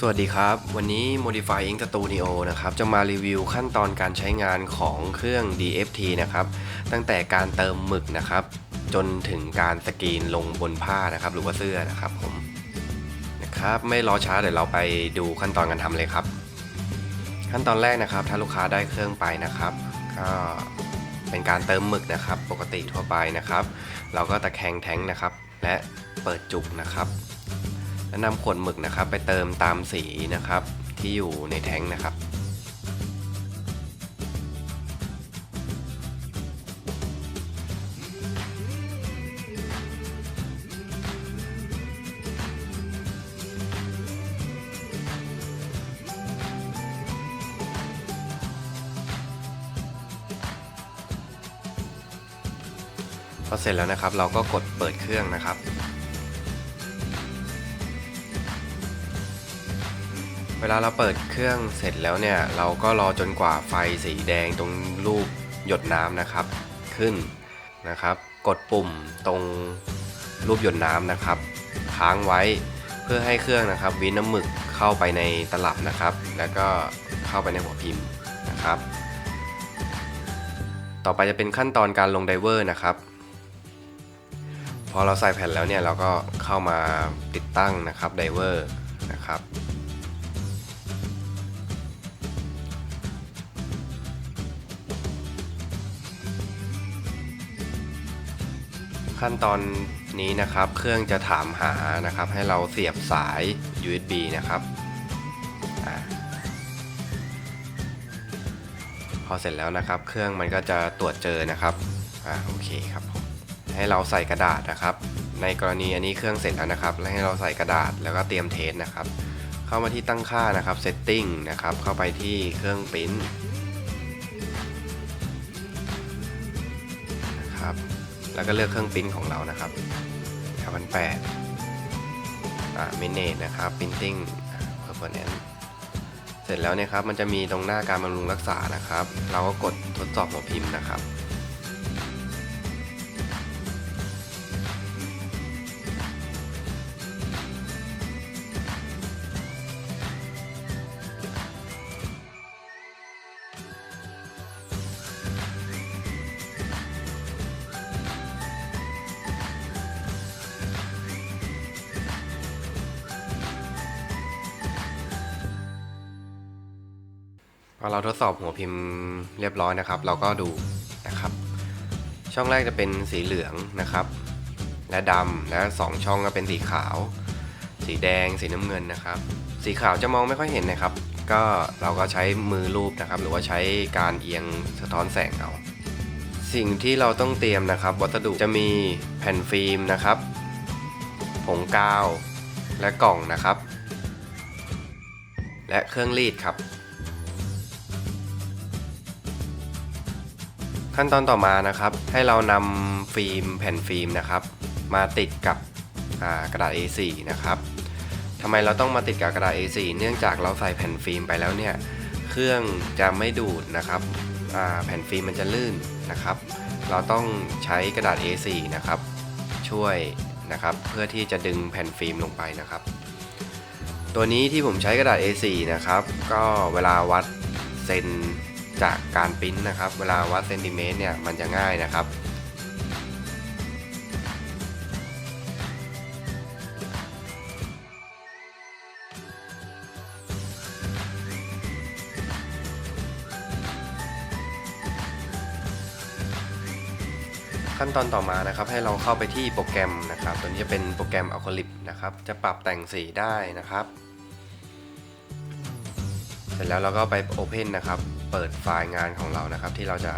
สวัสดีครับ วันนี้ Modify Ink Studio นะครับ จะมารีวิวขั้นตอนการใช้งานของเครื่อง DFT นะครับ ตั้งแต่การเติมหมึกนะครับ จนถึงการสกรีนลงบนผ้านะครับ หรือว่าเสื้อนะครับผมนะครับ ไม่รอช้าเดี๋ยวเราไปดูขั้นตอนการทำเลยครับ ขั้นตอนแรกนะครับ ถ้าลูกค้าได้เครื่องไปนะครับ ก็เป็นการเติมหมึกนะครับ ปกติทั่วไปนะครับ เราก็ตะแคงแท้งนะครับ และเปิดจุกนะครับ แล้วนำขวดหมึกนะครับ ไปเติมตามสีนะครับ ที่อยู่ในแท้งนะครับพอเสร็จแล้วนะครับ เราก็กดเปิดเครื่องนะครับ วลาเราเปิดเครื่องเสร็จแล้วเนี่ยเราก็รอจนกว่าไฟสีแดงตรงรูปหยดน้ำนะครับ ขึ้นนะครับ กดปุ่มตรงรูปหยดน้ำนะครับ ค้างไว้เพื่อให้เครื่องนะครับวินน้ำหมึกเข้าไปในตลับนะครับ แล้วก็เข้าไปในหัวพิมพ์นะครับ ต่อไปจะเป็นขั้นตอนการลงไดเวอร์นะครับ พอเราใส่แผ่นแล้วเนี่ยเราก็เข้ามาติดตั้งนะครับไดเวอร์นะครับ ขั้นตอนนี้นะครับ เครื่องจะถามหานะครับ ให้เราเสียบสาย USB นะครับอพอเสร็จแล้วนะครับ เครื่องมันก็จะตรวจเจอนะครับอ่าโอเคครับให้เราใส่กระดาษนะครับ ในกรณีอันนี้เครื่องเสร็จแล้วนะครับแล้วให้เราใส่กระดาษแล้วก็เตรียมเทสนะครับ เข้ามาที่ตั้งค่านะครับ setting นะครับ เข้าไปที่เครื่องปริ้นนะครับ แล้วก็เลือกเครื่องปิ้นของเรานะครับพันแปดอ่า manage นะครับ printing performance เสร็จแล้วเนี่ยครับมันจะมีตรงหน้าการบำรุงรักษานะครับ เราก็กดทดสอบหัวพิมพ์นะครับ พอเราทดสอบหัวพิมพ์เรียบร้อยนะครับ เราก็ดูนะครับ ช่องแรกจะเป็นสีเหลืองนะครับ และดำและสองช่องก็เป็นสีขาว สีแดง สีน้ำเงินนะครับ สีขาวจะมองไม่ค่อยเห็นนะครับ ก็เราก็ใช้มือรูปนะครับ หรือว่าใช้การเอียงสะท้อนแสงเอาสิ่งที่เราต้องเตรียมนะครับ วัสดุจะมีแผ่นฟิล์มนะครับ ผงกาว และกล่องนะครับ และเครื่องรีดครับ ขั้นตอนต่อมานะครับ ให้เรานำฟิล์มแผ่นฟิล์มนะครับ มาติดกับกระดาษ A4 นะครับทำไมเราต้องมาติดกับกระดาษ A4 เนื่องจากเราใส่แผ่นฟิล์มไปแล้วเนี่ย เครื่องจะไม่ดูดนะครับ แผ่นฟิล์มมันจะลื่นนะครับ เราต้องใช้กระดาษ A4 นะครับ ช่วยนะครับเพื่อที่จะดึงแผ่นฟิล์มลงไปนะครับ ตัวนี้ที่ผมใช้กระดาษ A4 นะครับ ก็เวลาวัดเซน จากการปริ้นนะครับ เวลาวัดเซนติเมตรเนี่ยมันจะง่ายนะครับขั้นตอนต่อมานะครับให้เราเข้าไปที่โปรแกรมนะครับ ตัวนี้จะเป็นโปรแกรม a l c o l i p นะครับ จะปรับแต่งสีได้นะครับ เสร็จแล้วเราก็ไป Open นะครับ เปิดไฟล์งานของเรานะครับ ที่เราจะ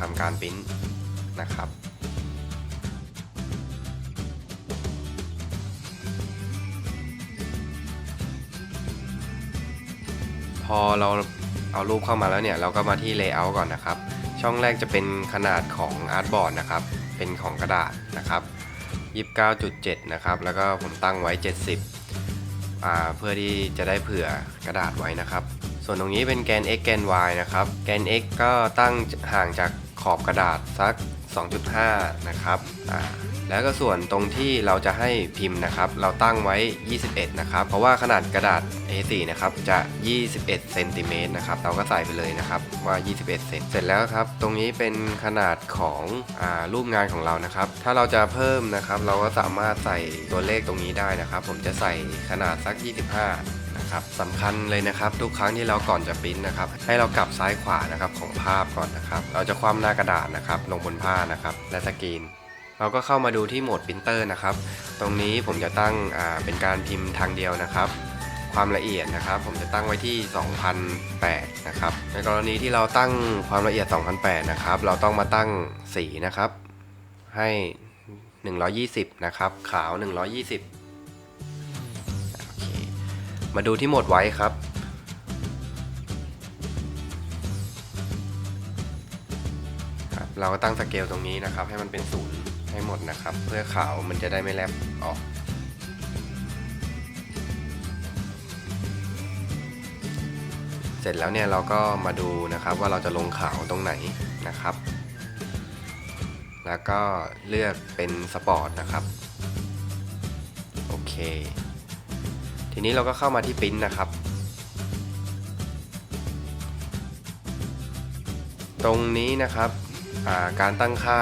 ทำการปริ้นนะครับ พอเราเอารูปเข้ามาแล้วเนี่ย เราก็มาที่ Layout ก่อนนะครับ ช่องแรกจะเป็นขนาดของ Artboard นะครับ เป็นของกระดาษนะครับ 29.7 นะครับ แล้วก็ผมตั้งไว้ 70 เพื่อที่จะได้เผื่อกระดาษไว้นะครับ ส่วนตรงนี้เป็นแกน x แกน y นะครับ แกน x ก็ตั้งห่างจากขอบกระดาษสัก 2.5 นะครับ แล้วก็ส่วนตรงที่เราจะให้พิมพ์นะครับ เราตั้งไว้ 21 นะครับ เพราะว่าขนาดกระดาษ A4 นะครับ จะ 21เซนติเมตรนะครับ เราก็ใส่ไปเลยนะครับว่า 21 เซนเสร็จแล้วครับ ตรงนี้เป็นขนาดของอารูปงานของเรานะครับ ถ้าเราจะเพิ่มนะครับ เราก็สามารถใส่ตัวเลขตรงนี้ได้นะครับ ผมจะใส่ขนาดสัก 25นะครับสำคัญเลยนะครับ ทุกครั้งที่เราก่อนจะปริ้นนะครับ ให้เรากลับซ้ายขวานะครับของภาพก่อนนะครับ เราจะคว่ำหน้ากระดาษนะครับ ลงบนผ้านะครับ และสกรีน เราก็เข้ามาดูที่โหมดปรินเตอร์นะครับ ตรงนี้ผมจะตั้งเป็นการพิมพ์ทางเดียวนะครับ ความละเอียดนะครับ ผมจะตั้งไว้ที่ 2008 นะครับ ในกรณีที่เราตั้งความละเอียด 2008 นะครับ เราต้องมาตั้งสีนะครับ ให้ 120 นะครับ ขาว 120โอเคมาดูที่โหมดไว้ครับครับเราก็ตั้งสเกลตรงนี้นะครับ ให้มันเป็นศูนย์ ให้หมดนะครับ เพื่อขาวมันจะได้ไม่แลบออกเสร็จแล้วเนี่ยเราก็มาดูนะครับว่าเราจะลงขาวตรงไหนนะครับ แล้วก็เลือกเป็นสปอร์ตนะครับ โอเค ทีนี้เราก็เข้ามาที่ปริ้นนะครับ ตรงนี้นะครับการตั้งค่า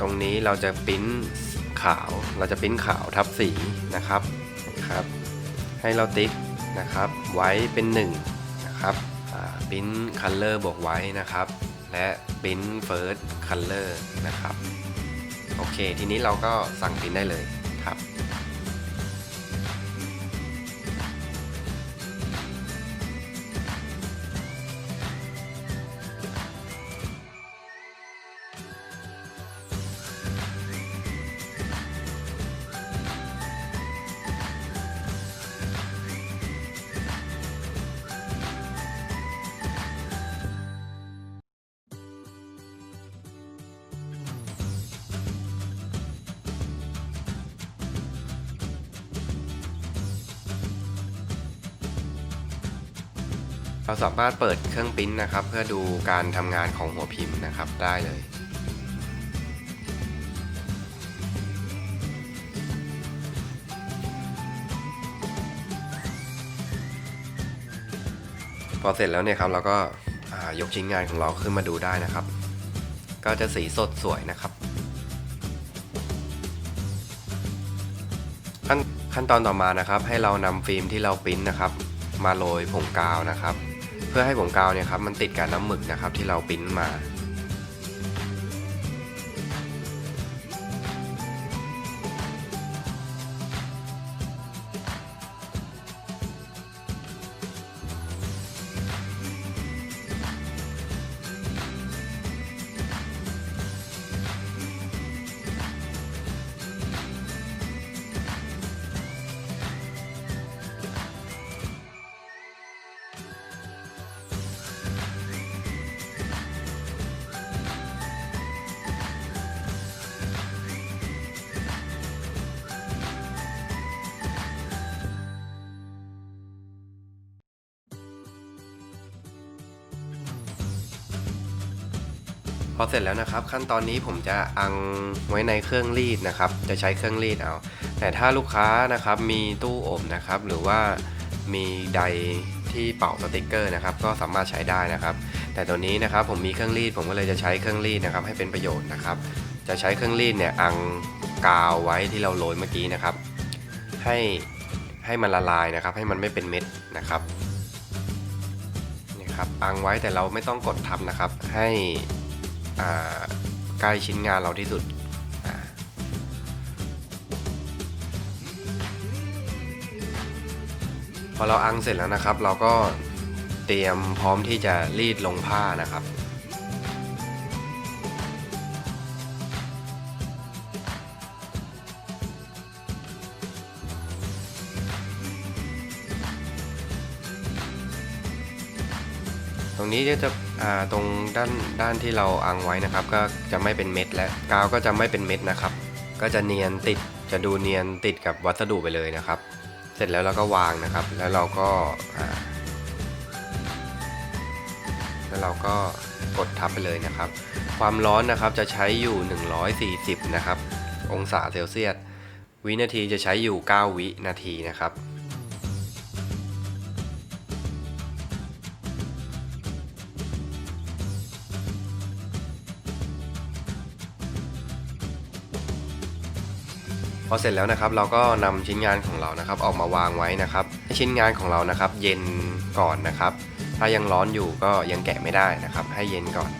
ตรงนี้เราจะปิ้นขาว เราจะปิ้นขาวทับสีนะครับครับ ให้เราติ๊กนะครับ ไว้เป็น1นะครับปิ้นคัลเลอร์บวกไว้นะครับ และปิ้นเฟิร์สคัลเลอร์นะครับ โอเค ทีนี้เราก็สั่งปิ้นได้เลย เราสามารถเปิดเครื่องปริ้นนะครับ เพื่อดูการทำงานของหัวพิมพ์นะครับได้เลยพอเสร็จแล้วเนี่ยครับเราก็ยกชิ้นงานของเราขึ้นมาดูได้นะครับ ก็จะสีสดสวยนะครับ ขั้นขั้นตอนต่อมานะครับ ให้เรานำฟิล์มที่เราปริ้นนะครับ มาโรยผงกาวนะครับ เพื่อให้ผงกาวเนี่ยครับมันติดกับน้ำหมึกนะครับที่เราปริ้นมา พอเสร็จแล้วนะครับ ขั้นตอนนี้ผมจะอังไว้ในเครื่องรีดนะครับ จะใช้เครื่องรีดเอา แต่ถ้าลูกค้านะครับมีตู้อบนะครับ หรือว่ามีไดที่เป่าสติกเกอร์นะครับ ก็สามารถใช้ได้นะครับ แต่ตัวนี้นะครับผมมีเครื่องรีด ผมก็เลยจะใช้เครื่องรีดนะครับ ให้เป็นประโยชน์นะครับ จะใช้เครื่องรีดเนี่ยอังกาวไว้ที่เราโรยเมื่อกี้นะครับ ให้ให้มันละลายนะครับ ให้มันไม่เป็นเม็ดนะครับนี่ครับอังไว้แต่เราไม่ต้องกดทับนะครับ ให้ ใกล้ชิ้นงานเราที่สุดอพอเราอังเสร็จแล้วนะครับ เราก็เตรียมพร้อมที่จะรีดลงผ้านะครับ ตรงนี้จะ ตรงด้านด้านที่เราอังไว้นะครับ ก็จะไม่เป็นเม็ดและกาวก็จะไม่เป็นเม็ดนะครับ ก็จะเนียนติดจะดูเนียนติดกับวัสดุไปเลยนะครับ เสร็จแล้วเราก็วางนะครับ แล้วเราก็าแล้วเราก็กดทับไปเลยนะครับ ความร้อนนะครับจะใช้อยู่ 140 นะครับ องศาเซลเซียสวินาทีจะใช้อยู่ 9 วินาทีนะครับ พอเสร็จแล้วนะครับเราก็นำชิ้นงานของเรานะครับออกมาวางไว้นะครับให้ชิ้นงานของเรานะครับ เย็นก่อนนะครับ ถ้ายังร้อนอยู่ก็ยังแกะไม่ได้นะครับ ให้เย็นก่อน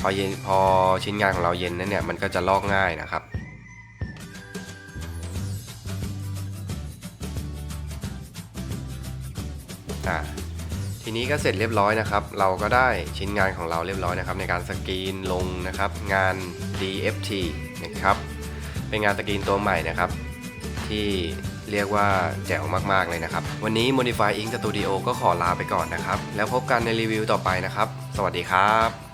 พอเย็นพอชิ้นงานของเราเย็นนั้นเนี่ยมันก็จะลอกง่ายนะครับ่าทีนี้ก็เสร็จเรียบร้อยนะครับ เราก็ได้ชิ้นงานของเราเรียบร้อยนะครับ ในการสกรีนลงนะครับงาน DFT นะครับ เป็นงานสกรีนตัวใหม่นะครับที่เรียกว่าแจ๋วมาก ๆ เลยนะครับ วันนี้ Modify Ink Studio ก็ขอลาไปก่อนนะครับ แล้วพบกันในรีวิวต่อไปนะครับ สวัสดีครับ